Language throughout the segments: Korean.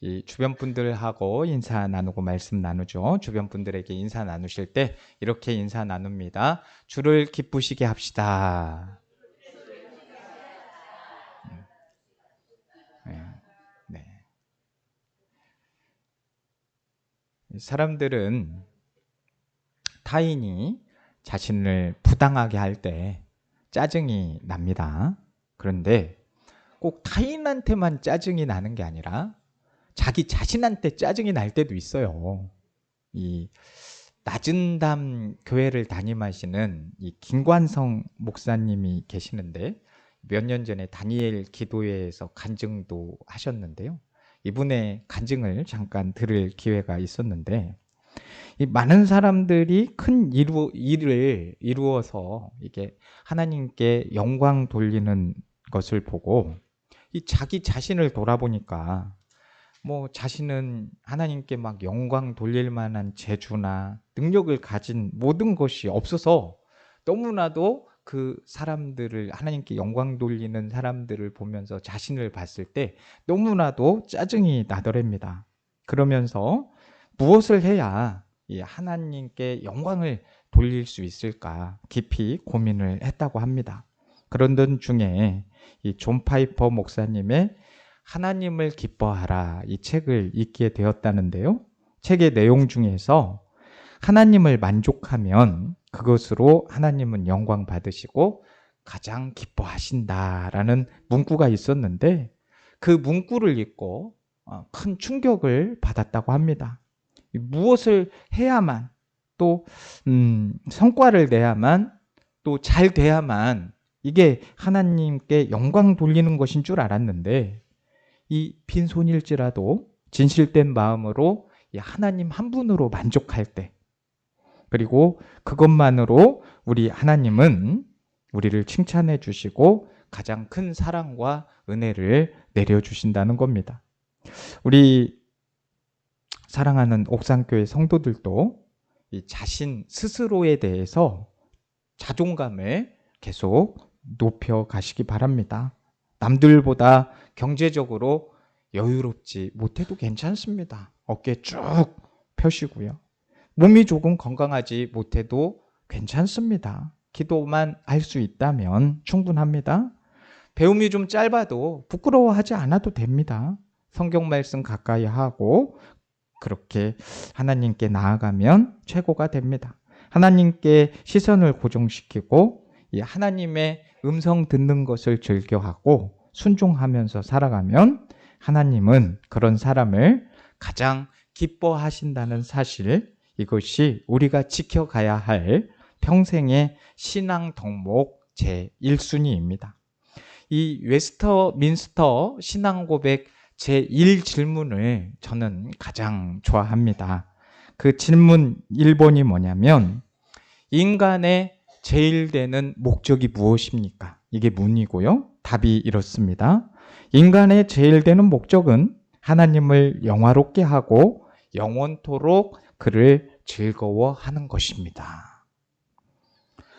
이 주변 분들하고 인사 나누고 말씀 나누죠. 주변 분들에게 인사 나누실 때 이렇게 인사 나눕니다. 주를 기쁘시게 합시다. 음. 네. 네. 사람들은 타인이 자신을 부당하게 할 때 짜증이 납니다. 그런데 꼭 타인한테만 짜증이 나는 게 아니라 자기 자신한테 짜증이 날 때도 있어요. 이 낮은 담 교회를 담임하시는 이 김관성 목사님이 계시는데 몇 년 전에 다니엘 기도회에서 간증도 하셨는데요. 이분의 간증을 잠깐 들을 기회가 있었는데 이 많은 사람들이 큰 이루, 일을 이루어서 이게 하나님께 영광 돌리는 것을 보고 이 자기 자신을 돌아보니까 뭐 자신은 하나님께 막 영광 돌릴 만한 재주나 능력을 가진 모든 것이 없어서 너무나도 그 사람들을 하나님께 영광 돌리는 사람들을 보면서 자신을 봤을 때 너무나도 짜증이 나더랍니다. 그러면서 무엇을 해야 이 하나님께 영광을 돌릴 수 있을까 깊이 고민을 했다고 합니다. 그런던 중에 이존 파이퍼 목사님의 하나님을 기뻐하라 이 책을 읽게 되었다는데요. 책의 내용 중에서 하나님을 만족하면 그것으로 하나님은 영광 받으시고 가장 기뻐하신다라는 문구가 있었는데 그 문구를 읽고 어, 큰 충격을 받았다고 합니다. 무엇을 해야만 또 음, 성과를 내야만 또 잘 돼야만 이게 하나님께 영광 돌리는 것인 줄 알았는데 이 빈손일지라도 진실된 마음으로 하나님 한 분으로 만족할 때 그리고 그것만으로 우리 하나님은 우리를 칭찬해 주시고 가장 큰 사랑과 은혜를 내려 주신다는 겁니다. 우리 사랑하는 옥상교회 성도들도 이 자신 스스로에 대해서 자존감을 계속 높여 가시기 바랍니다. 남들보다 경제적으로 여유롭지 못해도 괜찮습니다. 어깨 쭉 펴시고요. 몸이 조금 건강하지 못해도 괜찮습니다. 기도만 할 수 있다면 충분합니다. 배움이 좀 짧아도 부끄러워하지 않아도 됩니다. 성경 말씀 가까이 하고 그렇게 하나님께 나아가면 최고가 됩니다. 하나님께 시선을 고정시키고 하나님의 음성 듣는 것을 즐겨하고 순종하면서 살아가면 하나님은 그런 사람을 가장 기뻐하신다는 사실 이것이 우리가 지켜가야 할 평생의 신앙 덕목 제 1순위입니다. 이 웨스터 민스터 신앙 고백 제 1질문을 저는 가장 좋아합니다. 그 질문 1번이 뭐냐면 인간의 제일 되는 목적이 무엇입니까? 이게 문이고요. 답이 이렇습니다. 인간의 제일 되는 목적은 하나님을 영화롭게 하고 영원토록 그를 즐거워하는 것입니다.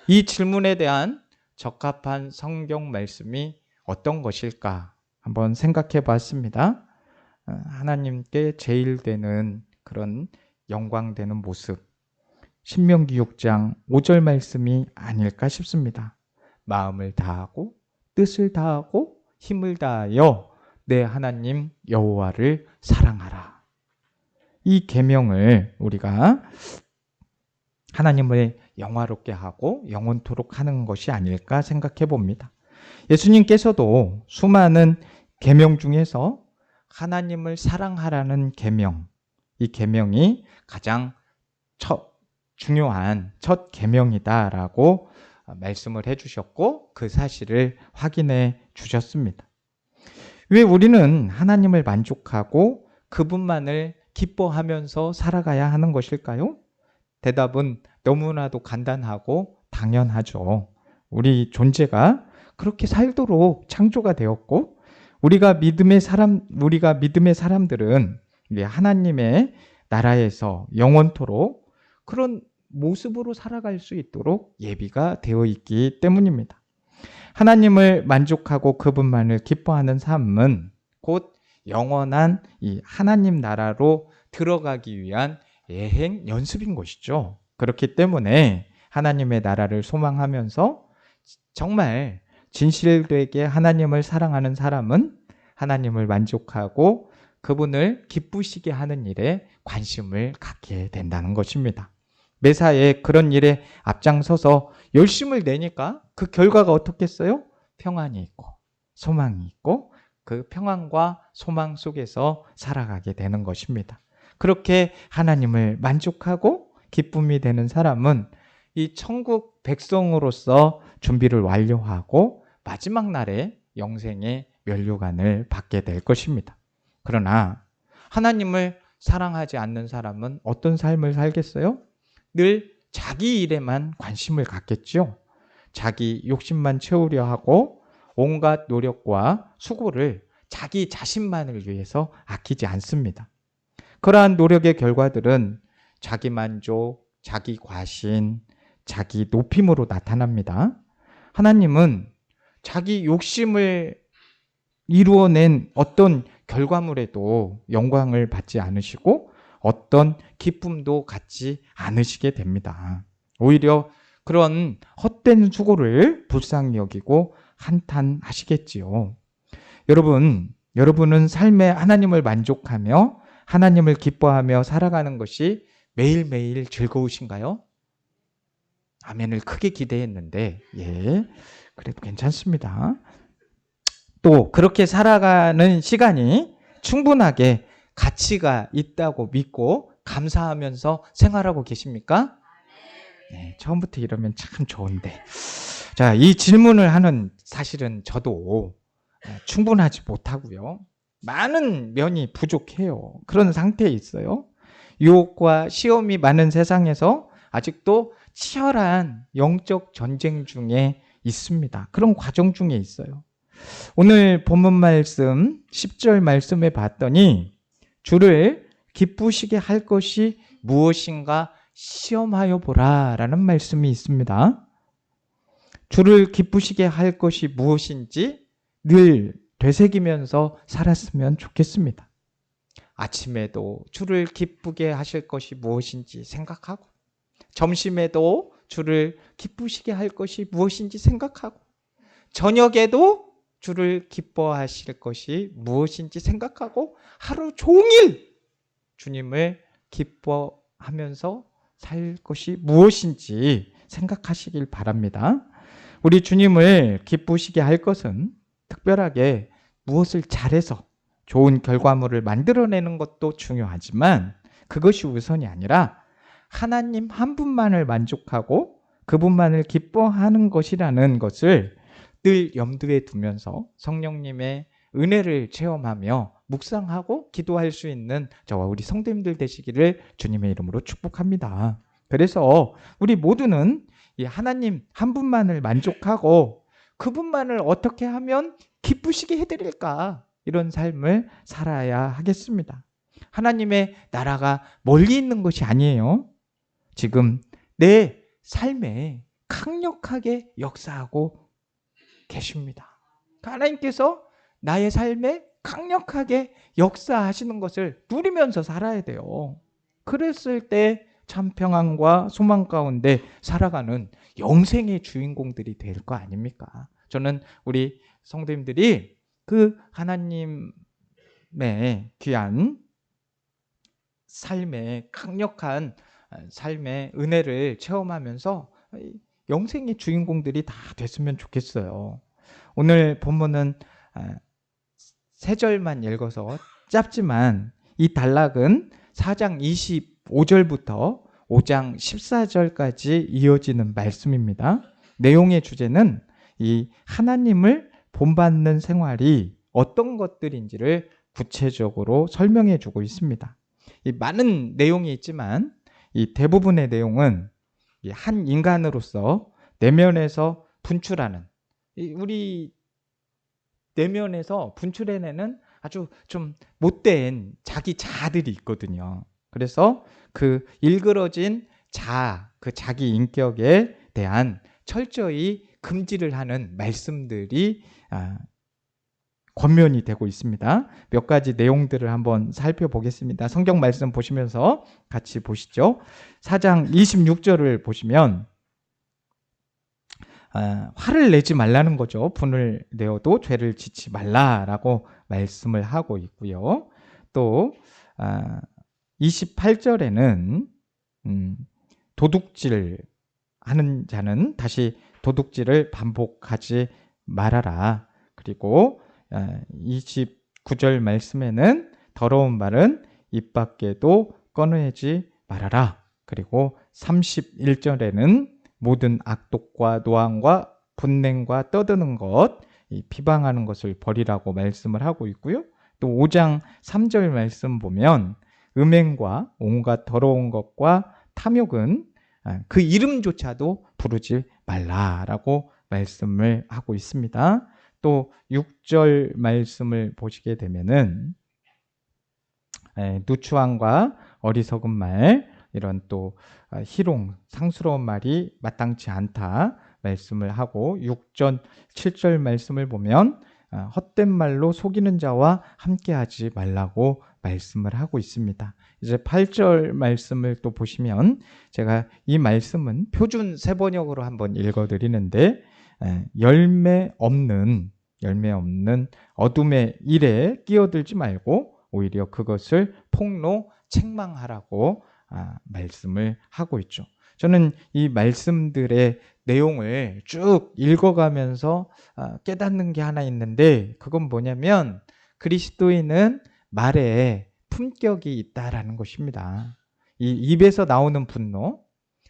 이 질문에 대한 적합한 성경 말씀이 어떤 것일까 한번 생각해 봤습니다. 어, 하나님께 제일 되는 그런 영광되는 모습. 신명기 6장 5절 말씀이 아닐까 싶습니다. 마음을 다하고 뜻을 다하고 힘을 다하여 내 하나님 여호와를 사랑하라. 이 계명을 우리가 하나님을 영화롭게 하고 영원토록 하는 것이 아닐까 생각해 봅니다. 예수님께서도 수많은 계명 중에서 하나님을 사랑하라는 계명, 이 계명이 가장 첫 중요한 첫 계명이다라고 말씀을 해주셨고 그 사실을 확인해 주셨습니다. 왜 우리는 하나님을 만족하고 그분만을 기뻐하면서 살아가야 하는 것일까요? 대답은 너무나도 간단하고 당연하죠. 우리 존재가 그렇게 살도록 창조가 되었고 우리가 믿음의 사람 우리가 믿음의 사람들은 하나님의 나라에서 영원토록 그런 모습으로 살아갈 수 있도록 예비가 되어 있기 때문입니다. 하나님을 만족하고 그분만을 기뻐하는 삶은 곧 영원한 이 하나님 나라로 들어가기 위한 예행 연습인 것이죠. 그렇기 때문에 하나님의 나라를 소망하면서 정말 진실되게 하나님을 사랑하는 사람은 하나님을 만족하고 그분을 기쁘시게 하는 일에 관심을 갖게 된다는 것입니다. 매사에 그런 일에 앞장서서 열심을 내니까 그 결과가 어떻겠어요? 평안이 있고 소망이 있고 그 평안과 소망 속에서 살아가게 되는 것입니다. 그렇게 하나님을 만족하고 기쁨이 되는 사람은 이 천국 백성으로서 준비를 완료하고 마지막 날에 영생의 면류관을 받게 될 것입니다. 그러나 하나님을 사랑하지 않는 사람은 어떤 삶을 살겠어요? 늘 자기 일에만 관심을 갖겠죠. 자기 욕심만 채우려 하고 온갖 노력과 수고를 자기 자신만을 위해서 아끼지 않습니다. 그러한 노력의 결과들은 자기 만족, 자기 과신, 자기 높임으로 나타납니다. 하나님은 자기 욕심을 이루어낸 어떤 결과물에도 영광을 받지 않으시고 어떤 기쁨도 갖지 않으시게 됩니다. 오히려 그런 헛된 수고를 불쌍히 여기고 한탄하시겠지요. 여러분, 여러분은 삶에 하나님을 만족하며 하나님을 기뻐하며 살아가는 것이 매일매일 즐거우신가요? 아멘을 크게 기대했는데, 예, 그래도 괜찮습니다. 또, 그렇게 살아가는 시간이 충분하게 가치가 있다고 믿고 감사하면서 생활하고 계십니까? 네, 처음부터 이러면 참 좋은데. 자, 이 질문을 하는 사실은 저도 충분하지 못하고요. 많은 면이 부족해요. 그런 상태에 있어요. 유혹과 시험이 많은 세상에서 아직도 치열한 영적 전쟁 중에 있습니다. 그런 과정 중에 있어요. 오늘 본문 말씀 10절 말씀에 봤더니 주를 기쁘시게 할 것이 무엇인가 시험하여 보라라는 말씀이 있습니다. 주를 기쁘시게 할 것이 무엇인지 늘 되새기면서 살았으면 좋겠습니다. 아침에도 주를 기쁘게 하실 것이 무엇인지 생각하고, 점심에도 주를 기쁘시게 할 것이 무엇인지 생각하고, 저녁에도 주를 기뻐하실 것이 무엇인지 생각하고, 하루 종일 주님을 기뻐하면서 살 것이 무엇인지 생각하시길 바랍니다. 우리 주님을 기쁘시게 할 것은 특별하게 무엇을 잘해서 좋은 결과물을 만들어내는 것도 중요하지만 그것이 우선이 아니라 하나님 한 분만을 만족하고 그분만을 기뻐하는 것이라는 것을 늘 염두에 두면서 성령님의 은혜를 체험하며 묵상하고 기도할 수 있는 저와 우리 성도님들 되시기를 주님의 이름으로 축복합니다. 그래서 우리 모두는 이 하나님 한 분만을 만족하고 그분만을 어떻게 하면 기쁘시게 해드릴까 이런 삶을 살아야 하겠습니다. 하나님의 나라가 멀리 있는 것이 아니에요. 지금 내 삶에 강력하게 역사하고 계십니다. 하나님께서 나의 삶에 강력하게 역사하시는 것을 누리면서 살아야 돼요. 그랬을 때 참 평안과 소망 가운데 살아가는 영생의 주인공들이 될 거 아닙니까? 저는 우리 성도님들이 그 하나님의 귀한 삶의 강력한 삶의 은혜를 체험하면서 영생의 주인공들이 다 됐으면 좋겠어요. 오늘 본문은 세 절만 읽어서 짧지만 이 단락은 4장 25절부터 5장 14절까지 이어지는 말씀입니다. 내용의 주제는 이 하나님을 본받는 생활이 어떤 것들인지를 구체적으로 설명해 주고 있습니다. 이 많은 내용이 있지만 이 대부분의 내용은 한 인간으로서 내면에서 분출하는 우리 내면에서 분출해내는 아주 좀 못된 자기 자아들이 있거든요. 그래서 그 일그러진 자, 그 자기 인격에 대한 철저히 금지를 하는 말씀들이 아, 권면이 되고 있습니다. 몇 가지 내용들을 한번 살펴보겠습니다. 성경 말씀 보시면서 같이 보시죠. 4장 26절을 보시면 아, 화를 내지 말라는 거죠. 분을 내어도 죄를 짓지 말라라고 말씀을 하고 있고요. 또 아, 28절에는 음, 도둑질 하는 자는 다시 도둑질을 반복하지 말아라. 그리고 29절 말씀에는 더러운 말은 입 밖에도 꺼내지 말아라. 그리고 31절에는 모든 악독과 노함과 분냉과 떠드는 것, 비방하는 것을 버리라고 말씀을 하고 있고요. 또 5장 3절 말씀 보면 음행과 온갖 더러운 것과 탐욕은 아, 그 이름조차도 부르지 말라라고 말씀을 하고 있습니다. 또 6절 말씀을 보시게 되면은 누추함과 어리석은 말 이런 또 아, 희롱 상스러운 말이 마땅치 않다 말씀을 하고 6절 7절 말씀을 보면 아, 헛된 말로 속이는 자와 함께하지 말라고 말씀을 하고 있습니다. 이제 8절 말씀을 또 보시면 제가 이 말씀은 표준 세번역으로 한번 읽어 드리는데 열매 없는 열매 없는 어둠의 일에 끼어들지 말고 오히려 그것을 폭로 책망하라고 아, 말씀을 하고 있죠. 저는 이 말씀들의 내용을 쭉 읽어가면서 아, 깨닫는 게 하나 있는데 그건 뭐냐면 그리스도인은 말에 품격이 있다라는 것입니다. 이 입에서 나오는 분노,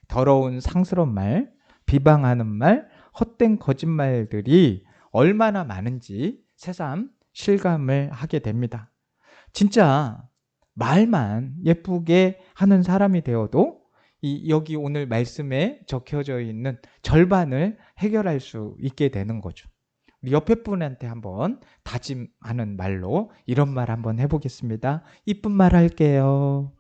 더러운 상스러운 말, 비방하는 말, 헛된 거짓말들이 얼마나 많은지 새삼 실감을 하게 됩니다. 진짜 말만 예쁘게 하는 사람이 되어도 이 여기 오늘 말씀에 적혀져 있는 절반을 해결할 수 있게 되는 거죠. 우리 옆에 분한테 한번 다짐하는 말로 이런 말 한번 해보겠습니다. 이쁜 말 할게요.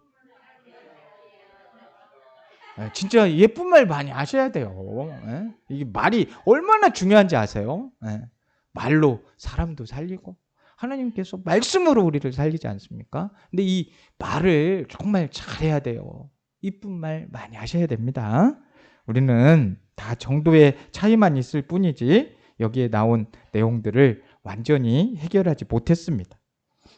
예, 진짜 예쁜 말 많이 하셔야 돼요. 예? 이게 말이 얼마나 중요한지 아세요? 예. 말로 사람도 살리고 하나님께서 말씀으로 우리를 살리지 않습니까? 근데 이 말을 정말 잘해야 돼요. 이쁜 말 많이 하셔야 됩니다. 우리는 다 정도의 차이만 있을 뿐이지 여기에 나온 내용들을 완전히 해결하지 못했습니다.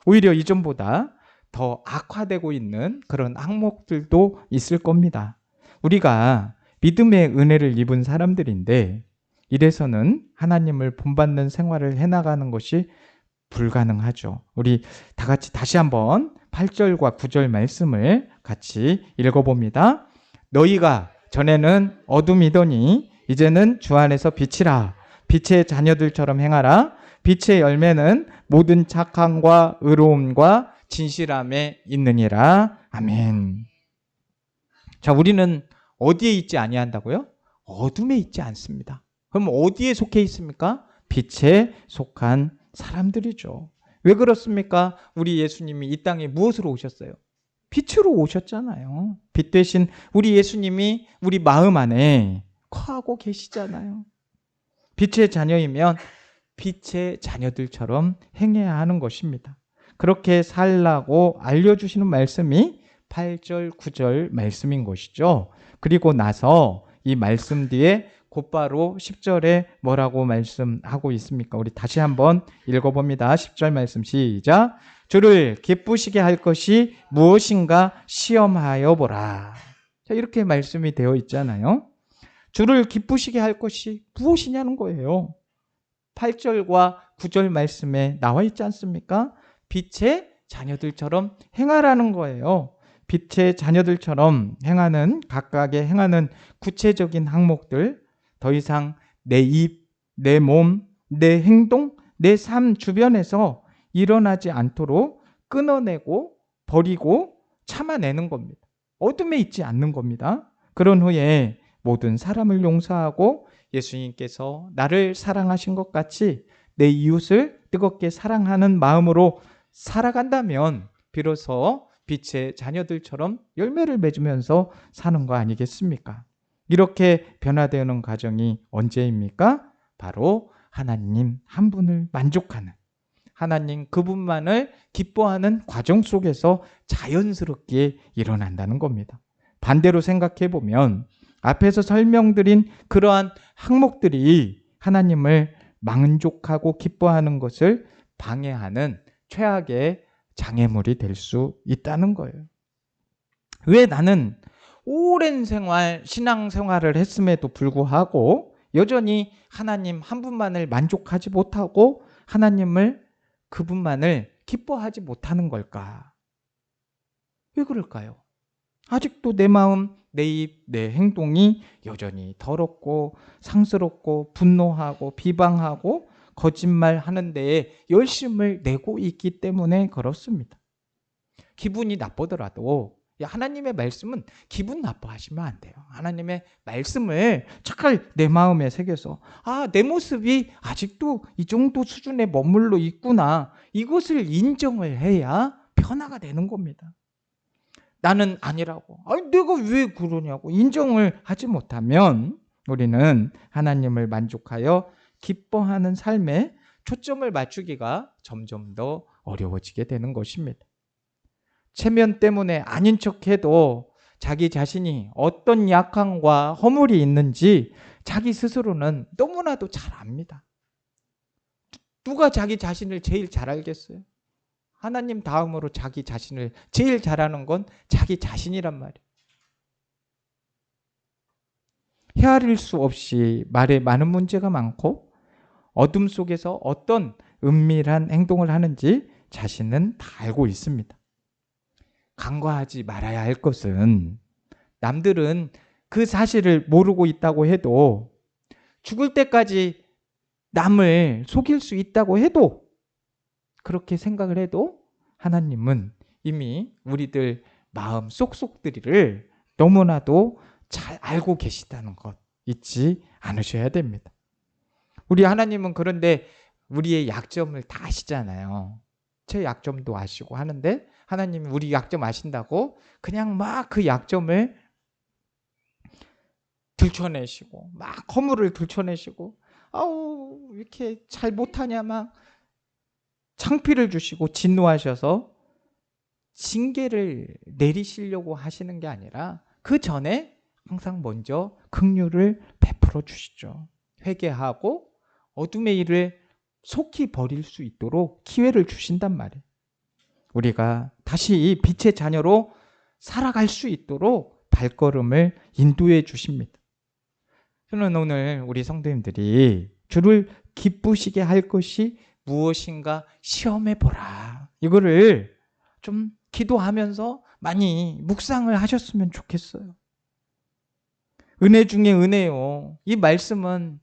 오히려 이전보다 더 악화되고 있는 그런 항목들도 있을 겁니다. 우리가 믿음의 은혜를 입은 사람들인데 이래서는 하나님을 본받는 생활을 해나가는 것이 불가능하죠. 우리 다 같이 다시 한번 8절과 9절 말씀을 같이 읽어봅니다. 너희가 전에는 어둠이더니 이제는 주 안에서 빛이라. 빛의 자녀들처럼 행하라. 빛의 열매는 모든 착함과 의로움과 진실함에 있느니라. 아멘. 자, 우리는 어디에 있지 아니한다고요? 어둠에 있지 않습니다. 그럼 어디에 속해 있습니까? 빛에 속한 사람들이죠. 왜 그렇습니까? 우리 예수님이 이 땅에 무엇으로 오셨어요? 빛으로 오셨잖아요. 빛 대신 우리 예수님이 우리 마음 안에 거하고 계시잖아요. 빛의 자녀이면 빛의 자녀들처럼 행해야 하는 것입니다. 그렇게 살라고 알려주시는 말씀이 8절, 9절 말씀인 것이죠. 그리고 나서 이 말씀 뒤에 곧바로 10절에 뭐라고 말씀하고 있습니까? 우리 다시 한번 읽어봅니다. 10절 말씀 시작. 주를 기쁘시게 할 것이 무엇인가 시험하여 보라. 자, 이렇게 말씀이 되어 있잖아요. 주를 기쁘시게 할 것이 무엇이냐는 거예요. 8절과 9절 말씀에 나와 있지 않습니까? 빛의 자녀들처럼 행하라는 거예요. 빛의 자녀들처럼 행하는 각각의 행하는 구체적인 항목들 더 이상 내 입, 내 몸, 내 행동, 내 삶 주변에서 일어나지 않도록 끊어내고 버리고 참아내는 겁니다. 어둠에 있지 않는 겁니다. 그런 후에 모든 사람을 용서하고 예수님께서 나를 사랑하신 것 같이 내 이웃을 뜨겁게 사랑하는 마음으로 살아간다면 비로소 빛의 자녀들처럼 열매를 맺으면서 사는 거 아니겠습니까? 이렇게 변화되는 과정이 언제입니까? 바로 하나님 한 분을 만족하는 하나님 그분만을 기뻐하는 과정 속에서 자연스럽게 일어난다는 겁니다. 반대로 생각해 보면 앞에서 설명드린 그러한 항목들이 하나님을 만족하고 기뻐하는 것을 방해하는 최악의 장애물이 될 수 있다는 거예요. 왜 나는 오랜 생활, 신앙 생활을 했음에도 불구하고 여전히 하나님 한 분만을 만족하지 못하고 하나님을 그분만을 기뻐하지 못하는 걸까? 왜 그럴까요? 아직도 내 마음, 내 입, 내 행동이 여전히 더럽고 상스럽고 분노하고 비방하고 거짓말 하는 데에 열심을 내고 있기 때문에 그렇습니다. 기분이 나쁘더라도 하나님의 말씀은 기분 나빠하시면 안 돼요. 하나님의 말씀을 잘내 마음에 새겨서 아, 내 모습이 아직도 이 정도 수준에 머물러 있구나. 이것을 인정을 해야 변화가 되는 겁니다. 나는 아니라고. 아니, 내가 왜 그러냐고 인정을 하지 못하면 우리는 하나님을 만족하여 기뻐하는 삶에 초점을 맞추기가 점점 더 어려워지게 되는 것입니다. 체면 때문에 아닌 척해도 자기 자신이 어떤 약함과 허물이 있는지 자기 스스로는 너무나도 잘 압니다. 누가 자기 자신을 제일 잘 알겠어요? 하나님 다음으로 자기 자신을 제일 잘하는 건 자기 자신이란 말이에요. 헤아릴 수 없이 말에 많은 문제가 많고 어둠 속에서 어떤 은밀한 행동을 하는지 자신은 다 알고 있습니다. 간과하지 말아야 할 것은 남들은 그 사실을 모르고 있다고 해도 죽을 때까지 남을 속일 수 있다고 해도 그렇게 생각을 해도 하나님은 이미 우리들 마음 쏙쏙들이를 너무나도 잘 알고 계시다는 것 잊지 않으셔야 됩니다. 우리 하나님은 그런데 우리의 약점을 다 아시잖아요. 제 약점도 아시고 하는데 하나님이 우리 약점 아신다고 그냥 막 그 약점을 들춰내시고 막 허물을 들춰내시고 아우 이렇게 잘 못하냐 막 창피를 주시고 진노하셔서 징계를 내리시려고 하시는 게 아니라 그 전에 항상 먼저 긍휼을 베풀어 주시죠. 회개하고 어둠의 일을 속히 버릴 수 있도록 기회를 주신단 말이에요. 우리가 다시 빛의 자녀로 살아갈 수 있도록 발걸음을 인도해 주십니다. 저는 오늘 우리 성도님들이 주를 기쁘시게 할 것이 무엇인가 시험해 보라. 이거를 좀 기도하면서 많이 묵상을 하셨으면 좋겠어요. 은혜 중에 은혜요. 이 말씀은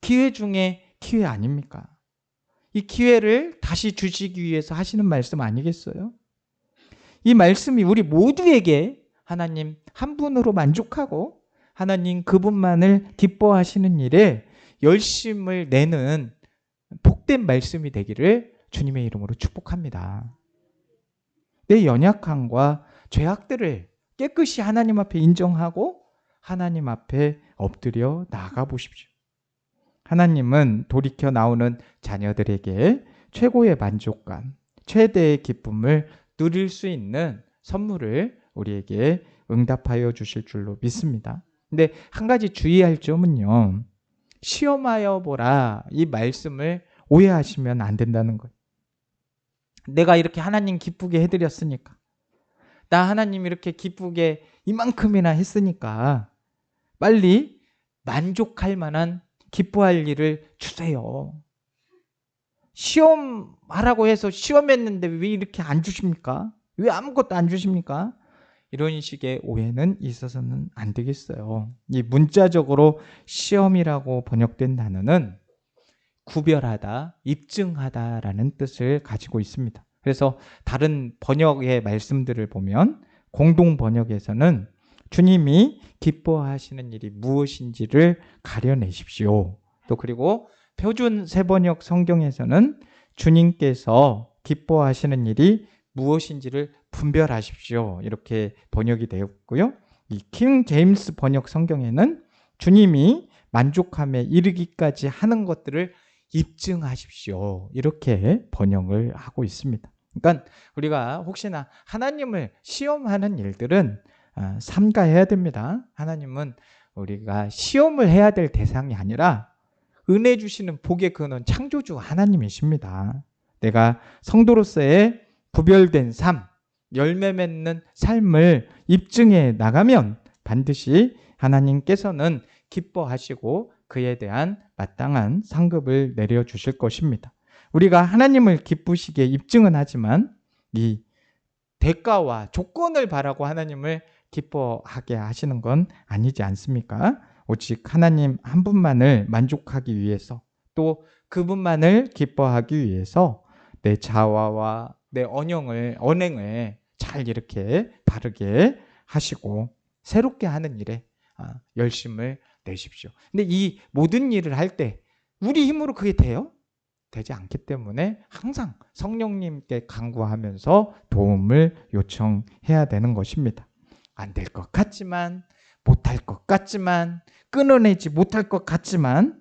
기회 중에 기회 아닙니까? 이 기회를 다시 주시기 위해서 하시는 말씀 아니겠어요? 이 말씀이 우리 모두에게 하나님 한 분으로 만족하고 하나님 그분만을 기뻐하시는 일에 열심을 내는 복된 말씀이 되기를 주님의 이름으로 축복합니다. 내 연약함과 죄악들을 깨끗이 하나님 앞에 인정하고 하나님 앞에 엎드려 나가 보십시오. 하나님은 돌이켜 나오는 자녀들에게 최고의 만족감, 최대의 기쁨을 누릴 수 있는 선물을 우리에게 응답하여 주실 줄로 믿습니다. 근데 한 가지 주의할 점은요. 시험하여 보라 이 말씀을 오해하시면 안 된다는 거예요. 내가 이렇게 하나님 기쁘게 해드렸으니까 나 하나님 이렇게 기쁘게 이만큼이나 했으니까 빨리 만족할 만한 기뻐할 일을 주세요. 시험하라고 해서 시험했는데 왜 이렇게 안 주십니까? 왜 아무것도 안 주십니까? 이런 식의 오해는 있어서는 안 되겠어요. 이 문자적으로 시험이라고 번역된 단어는 구별하다, 입증하다라는 뜻을 가지고 있습니다. 그래서 다른 번역의 말씀들을 보면 공동 번역에서는 주님이 기뻐하시는 일이 무엇인지를 가려내십시오. 또 그리고 표준 세번역 성경에서는 주님께서 기뻐하시는 일이 무엇인지를 분별하십시오. 이렇게 번역이 되었고요. 이 킹 제임스 번역 성경에는 주님이 만족함에 이르기까지 하는 것들을 입증하십시오. 이렇게 번역을 하고 있습니다. 그러니까 우리가 혹시나 하나님을 시험하는 일들은 아, 삼가해야 됩니다. 하나님은 우리가 시험을 해야 될 대상이 아니라 은혜 주시는 복의 근원 창조주 하나님이십니다. 내가 성도로서의 구별된 삶, 열매 맺는 삶을 입증해 나가면 반드시 하나님께서는 기뻐하시고 그에 대한 마땅한 상급을 내려 주실 것입니다. 우리가 하나님을 기쁘시게 입증은 하지만 이 대가와 조건을 바라고 하나님을 기뻐하게 하시는 건 아니지 않습니까? 오직 하나님 한 분만을 만족하기 위해서 또 그분만을 기뻐하기 위해서 내 자화와 내 언영을 언행을 잘 이렇게 바르게 하시고 새롭게 하는 일에 아, 열심을 내십시오. 근데 이 모든 일을 할 때 우리 힘으로 그게 돼요? 되지 않기 때문에 항상 성령님께 간구하면서 도움을 요청해야 되는 것입니다. 안 될 것 같지만 못할 것 같지만 끊어내지 못할 것 같지만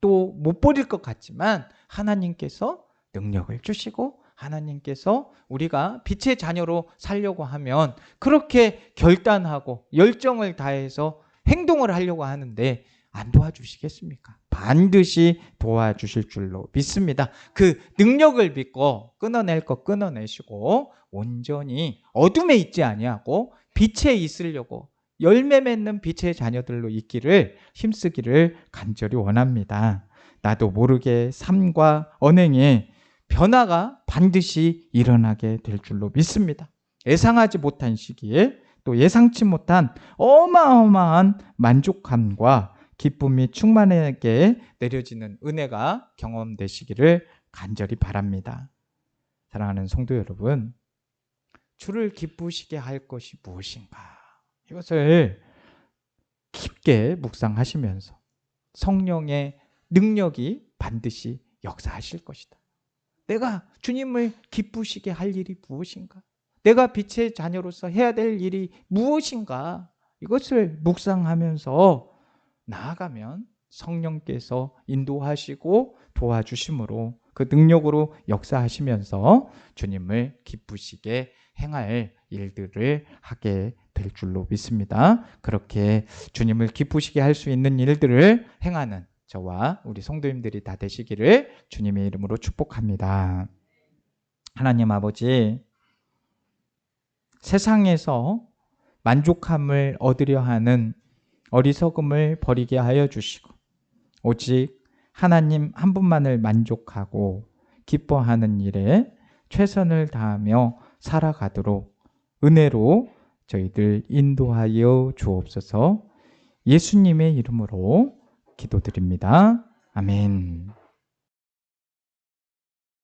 또 못 버릴 것 같지만 하나님께서 능력을 주시고 하나님께서 우리가 빛의 자녀로 살려고 하면 그렇게 결단하고 열정을 다해서 행동을 하려고 하는데 안 도와주시겠습니까? 반드시 도와주실 줄로 믿습니다. 그 능력을 믿고 끊어낼 것 끊어내시고 온전히 어둠에 있지 아니하고 빛에 있으려고 열매 맺는 빛의 자녀들로 있기를 힘쓰기를 간절히 원합니다. 나도 모르게 삶과 언행에 변화가 반드시 일어나게 될 줄로 믿습니다. 예상하지 못한 시기에 또 예상치 못한 어마어마한 만족감과 기쁨이 충만하게 내려지는 은혜가 경험되시기를 간절히 바랍니다. 사랑하는 성도 여러분, 주를 기쁘시게 할 것이 무엇인가? 이것을 깊게 묵상하시면서 성령의 능력이 반드시 역사하실 것이다. 내가 주님을 기쁘시게 할 일이 무엇인가? 내가 빛의 자녀로서 해야 될 일이 무엇인가? 이것을 묵상하면서 나아가면 성령께서 인도하시고 도와주심으로 그 능력으로 역사하시면서 주님을 기쁘시게 행할 일들을 하게 될 줄로 믿습니다. 그렇게 주님을 기쁘시게 할 수 있는 일들을 행하는 저와 우리 성도님들이 다 되시기를 주님의 이름으로 축복합니다. 하나님 아버지, 세상에서 만족함을 얻으려 하는 어리석음을 버리게 하여 주시고, 오직 하나님 한 분만을 만족하고 기뻐하는 일에 최선을 다하며 살아가도록 은혜로 저희들 인도하여 주옵소서 예수님의 이름으로 기도드립니다. 아멘.